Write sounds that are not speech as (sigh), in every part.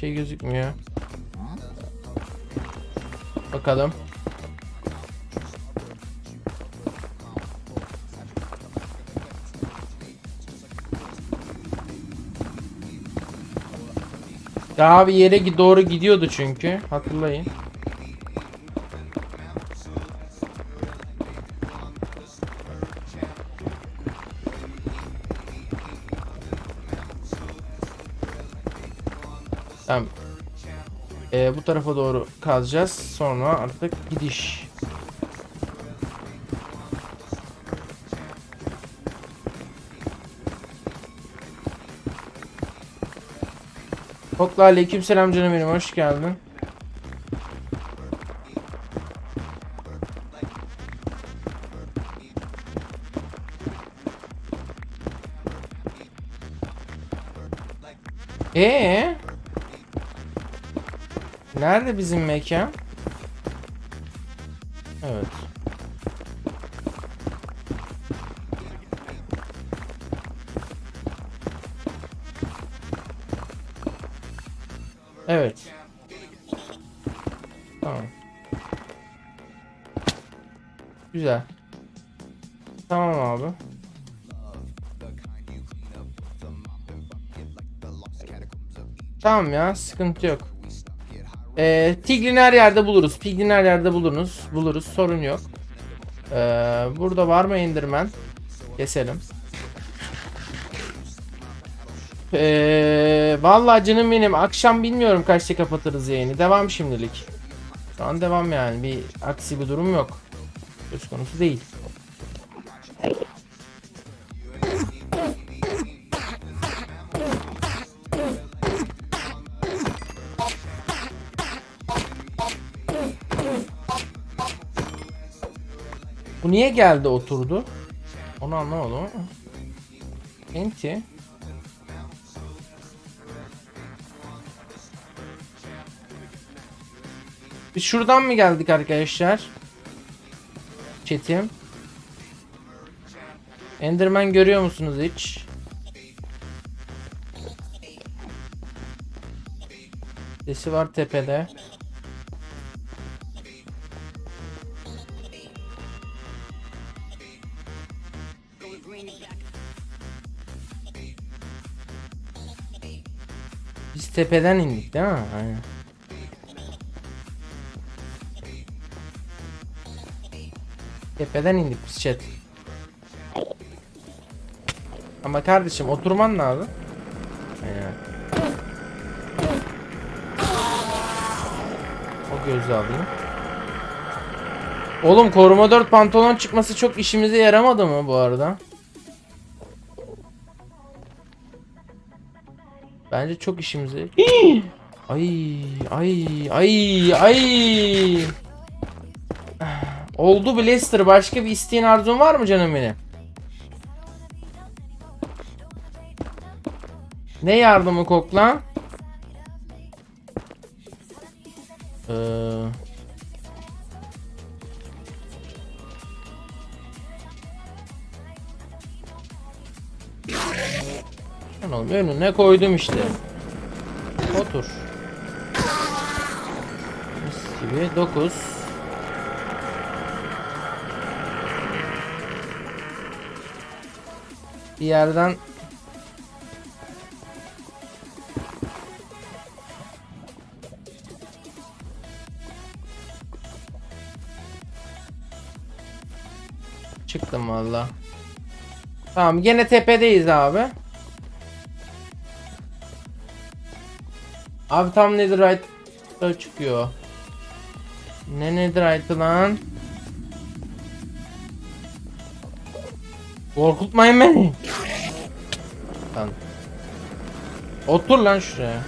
şey gözükmüyor. Bakalım. Daha bir yere doğru gidiyordu çünkü. Hatırlayın. Tamam. Ee, bu tarafa doğru kazacağız. Sonra artık gidiş. Kokla aleykümselam canım benim hoş geldin. Ee? Nerede bizim mekan? Evet. Evet. Tamam. Güzel. Tamam abi. Tamam ya sıkıntı yok. Ee, Tiglin her yerde buluruz. Piglin her yerde buluruz. Buluruz. Sorun yok. Ee, burada var mı Enderman? Keselim. Ee, vallahi canım benim akşam bilmiyorum kaçta kapatırız yayını. Devam şimdilik. Şu an devam yani. Bir aksi bir durum yok. Söz konusu değil. Niye geldi oturdu? Onu anlamadım ama. Enti. Biz şuradan mı geldik arkadaşlar? Çetim. Enderman görüyor musunuz hiç? Sesi var tepede. Tepeden indik değil mi? Aynen. Tepeden indik biz chat. Ama kardeşim oturman lazım. Aynen. O gözü alayım. Oğlum koruma 4 pantolon çıkması çok işimize yaramadı mı bu arada? Bence çok işimize. (gasps) ay ay ay ay. Oldu Blaster. Başka bir isteğin arzun var mı canım benim? Ne yardımı kokla? Ee... Lan oğlum önüne koydum işte. Otur. Mis gibi 9. Bir yerden Çıktım valla. Tamam gene tepedeyiz abi. Abi tam netherite çıkıyor. Ne netherite lan? Korkutmayın beni. Lan. Otur lan şuraya.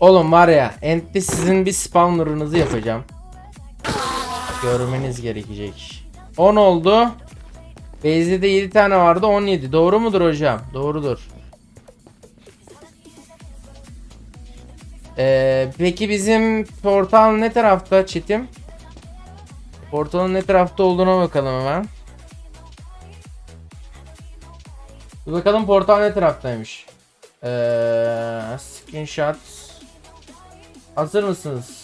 Oğlum var ya, ente sizin bir spawner'ınızı yapacağım. Görmeniz gerekecek. 10 oldu. Base'de de 7 tane vardı 17. Doğru mudur hocam? Doğrudur. Ee, peki bizim portal ne tarafta çetim? Portalın ne tarafta olduğuna bakalım hemen. Bir bakalım portal ne taraftaymış. Ee, screenshot. Hazır mısınız?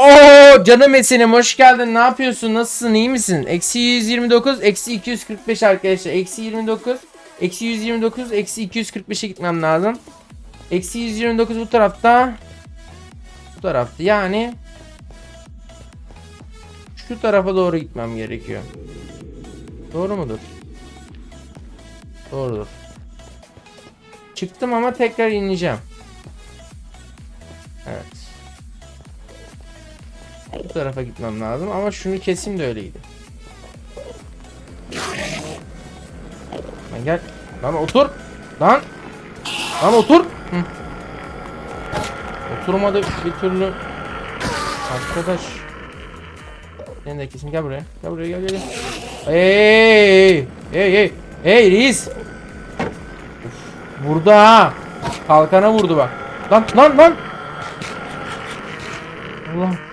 Oo canım Esin'im hoş geldin. Ne yapıyorsun? Nasılsın? İyi misin? Eksi 129, eksi 245 arkadaşlar. Eksi 29, eksi 129, eksi 245'e gitmem lazım. Eksi 129 bu tarafta. Bu tarafta. Yani şu tarafa doğru gitmem gerekiyor. Doğru mudur? Doğrudur. Çıktım ama tekrar ineceğim. Evet. Bu tarafa gitmem lazım ama şunu keseyim de öyle gideyim. Lan gel. Lan otur. Lan. Lan otur. Hı. Oturmadı bir türlü. Arkadaş. Seni de kesin gel buraya. Gel buraya gel gel. gel. Hey hey hey hey reis. Vurdu ha. Kalkana vurdu bak. Lan lan lan. Allah.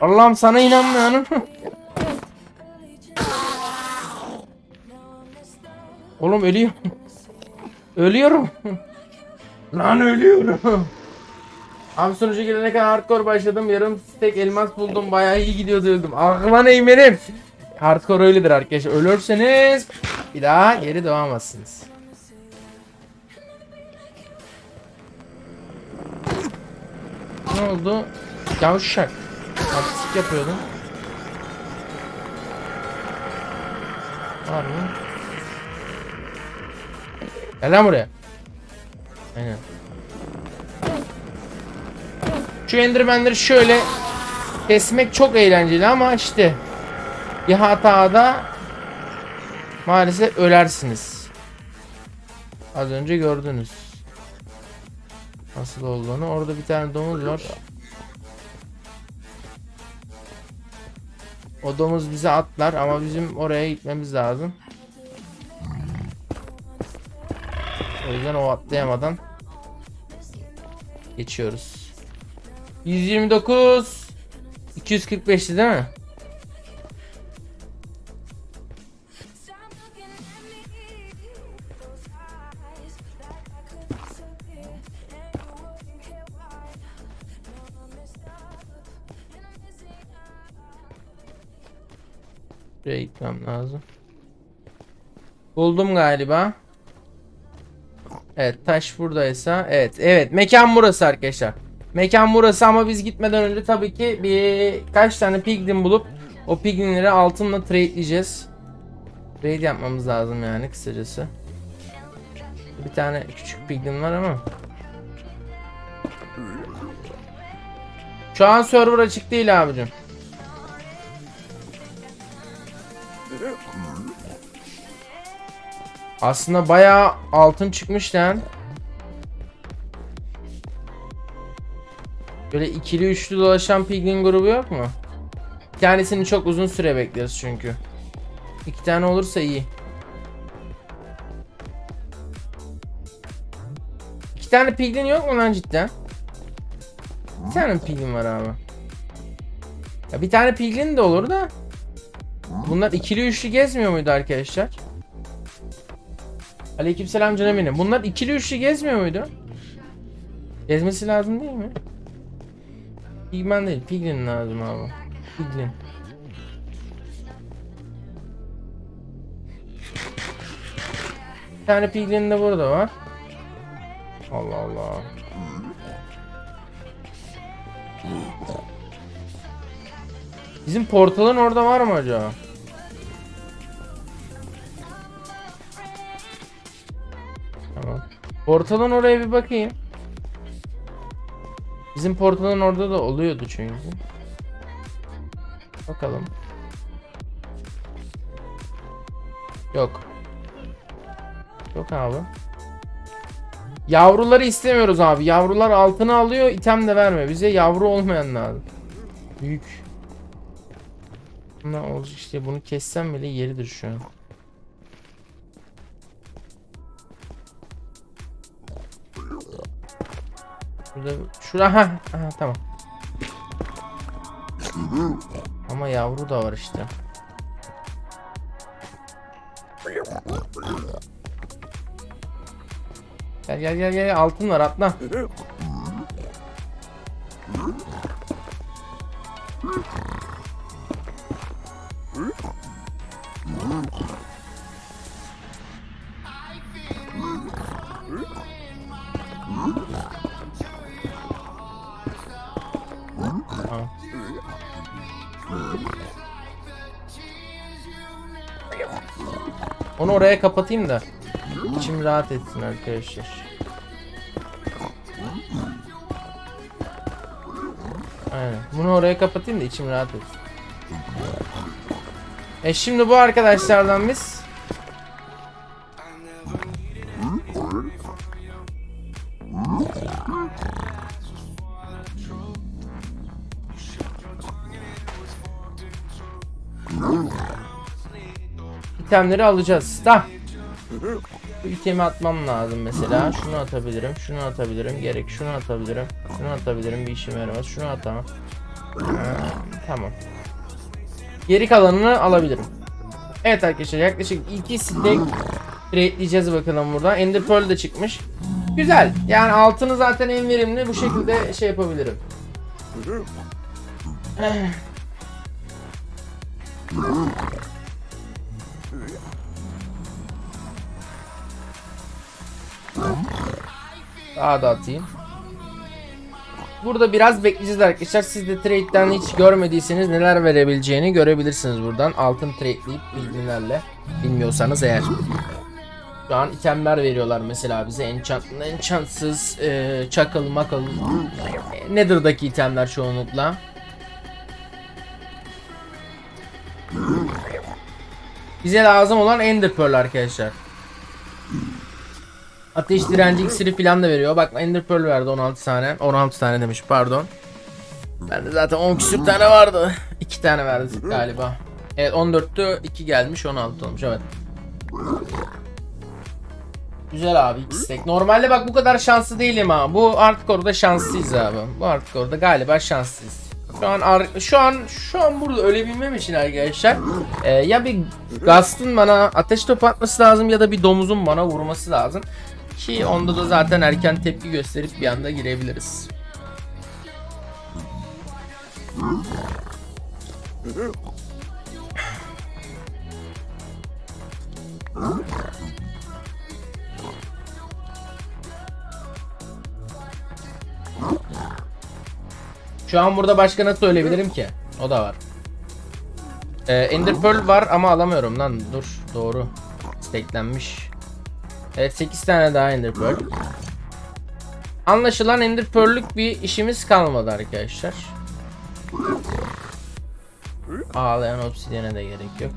Allah'ım sana inanmıyorum. (laughs) Oğlum ölüyorum. (laughs) Ölüyorum. (laughs) Lan ölüyorum. Abi sonucu gelene kadar hardcore başladım. Yarım tek elmas buldum. Bayağı iyi gidiyordu öldüm. Aklıma neymenim. Hardcore öyledir arkadaşlar. Ölürseniz bir daha geri doğamazsınız. Ne oldu? Yavşak. Artistik yapıyordun. Var mı? Gel lan buraya. Aynen. Şu endermenleri şöyle kesmek çok eğlenceli ama işte bir hatada maalesef ölersiniz. Az önce gördünüz. Nasıl olduğunu. Orada bir tane domuz var. O domuz bize atlar ama bizim oraya gitmemiz lazım. O yüzden o atlayamadan geçiyoruz. 129 245'ti değil mi? Gitmem lazım. Buldum galiba. Evet taş buradaysa. Evet evet mekan burası arkadaşlar. Mekan burası ama biz gitmeden önce tabii ki bir kaç tane piglin bulup o piglinleri altınla trade'leyeceğiz. Trade yapmamız lazım yani kısacası. Bir tane küçük piglin var ama. Şu an server açık değil abicim. Aslında bayağı altın çıkmış lan. Böyle ikili üçlü dolaşan piglin grubu yok mu? Bir çok uzun süre bekleriz çünkü. İki tane olursa iyi. İki tane piglin yok mu lan cidden? Bir tane piglin var abi? Ya bir tane piglin de olur da. Bunlar ikili üçlü gezmiyor muydu arkadaşlar? Aleykümselam canım benim. Bunlar ikili üçlü gezmiyor muydu? Gezmesi lazım değil mi? Pigman değil, Piglin lazım abi. Piglin. Bir tane Piglin de burada var. Allah Allah. Bizim portalın orada var mı acaba? Tamam. Portalın oraya bir bakayım. Bizim portalın orada da oluyordu çünkü. Bakalım. Yok. Yok abi. Yavruları istemiyoruz abi. Yavrular altını alıyor, item de verme. Bize yavru olmayan lazım. Büyük. Ne olacak işte bunu kessem bile yeridir şu an. Şurada şura ha, ha tamam. Ama yavru da var işte. Gel gel gel gel altın var atla. Onu oraya kapatayım da içim rahat etsin arkadaşlar. Aynen. Bunu oraya kapatayım da içim rahat etsin. E şimdi bu arkadaşlardan biz itemleri alacağız. Tamam. Bu itemi atmam lazım mesela. Şunu atabilirim, şunu atabilirim. Gerek şunu atabilirim. Şunu atabilirim. Bir işime yaramaz. Şunu atamam. Ha, tamam. Geri kalanını alabilirim. Evet arkadaşlar yaklaşık iki stack trade'leyeceğiz bakalım buradan. Ender Pearl de çıkmış. Güzel. Yani altını zaten en verimli bu şekilde şey yapabilirim. Daha da atayım. Burada biraz bekleyeceğiz arkadaşlar. Siz de trade'den hiç görmediyseniz neler verebileceğini görebilirsiniz buradan. Altın trade'leyip bilgilerle. Bilmiyorsanız eğer. Şu an itemler veriyorlar mesela bize. Enchantlı, enchantsız, e, çakıl, makıl. E, Nether'daki itemler çoğunlukla. Bize lazım olan Ender Pearl arkadaşlar. Ateş direnci iksiri falan da veriyor. Bak Ender Pearl verdi 16 tane. 16 tane demiş pardon. Bende zaten 10 küsür tane vardı. 2 tane verdi galiba. Evet 14'tü 2 gelmiş 16 olmuş evet. Güzel abi iki stack. Normalde bak bu kadar şanslı değilim ha. Bu artık orada şanslıyız abi. Bu artık orada galiba şanslıyız. Şu an şu an şu an burada ölebilmem için arkadaşlar e, ya bir Gast'ın bana ateş topu atması lazım ya da bir domuzun bana vurması lazım. Ki onda da zaten erken tepki gösterip bir anda girebiliriz. Şu an burada başka nasıl ölebilirim ki? O da var. Ee, Ender Pearl var ama alamıyorum lan. Dur doğru. Stacklenmiş. Evet 8 tane daha Ender Pearl. Anlaşılan Ender Pearl'lük bir işimiz kalmadı arkadaşlar. Ağlayan obsidiyene de gerek yok.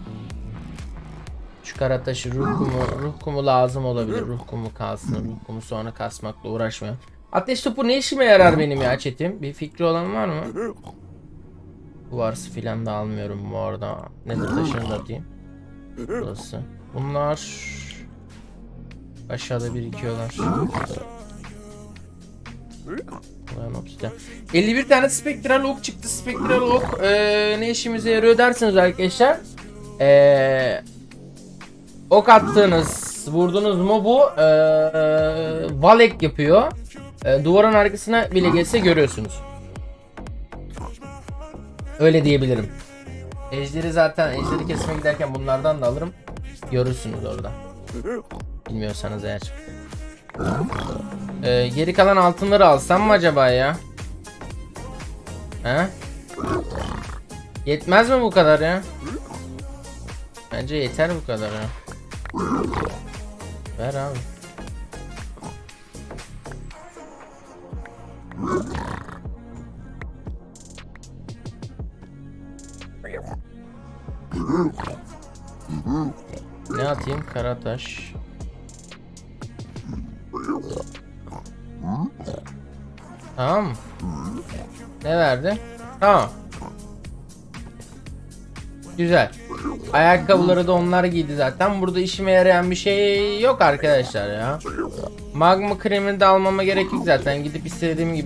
Şu kara taşı ruh kumu, ruh kumu lazım olabilir. Ruh kumu kalsın. Ruh kumu sonra kasmakla uğraşmayalım. Ateş topu ne işime yarar benim ya chatim? Bir fikri olan var mı? Duvarsı filan da almıyorum bu arada. Nedir taşını da atayım. Burası. Bunlar aşağıda birikiyorlar. Ulan obsidian. 51 tane spektral ok çıktı. Spektral ok eee, ne işimize yarıyor dersiniz arkadaşlar. Eee ok attığınız, vurdunuz mu bu eee valek yapıyor. Eee, duvarın arkasına bile geçse görüyorsunuz. Öyle diyebilirim. Ejderi zaten ejderi kesmeye giderken bunlardan da alırım. Görürsünüz orada. Bilmiyorsanız eğer. Ee, geri kalan altınları alsam mı acaba ya? He? Yetmez mi bu kadar ya? Bence yeter bu kadar ya. Ver abi. Ne atayım? Karataş. Tamam? Ne verdi? Tamam. Güzel. Ayakkabıları da onlar giydi zaten. Burada işime yarayan bir şey yok arkadaşlar ya. Magma kremini de almama gerek yok zaten. Gidip istediğim gibi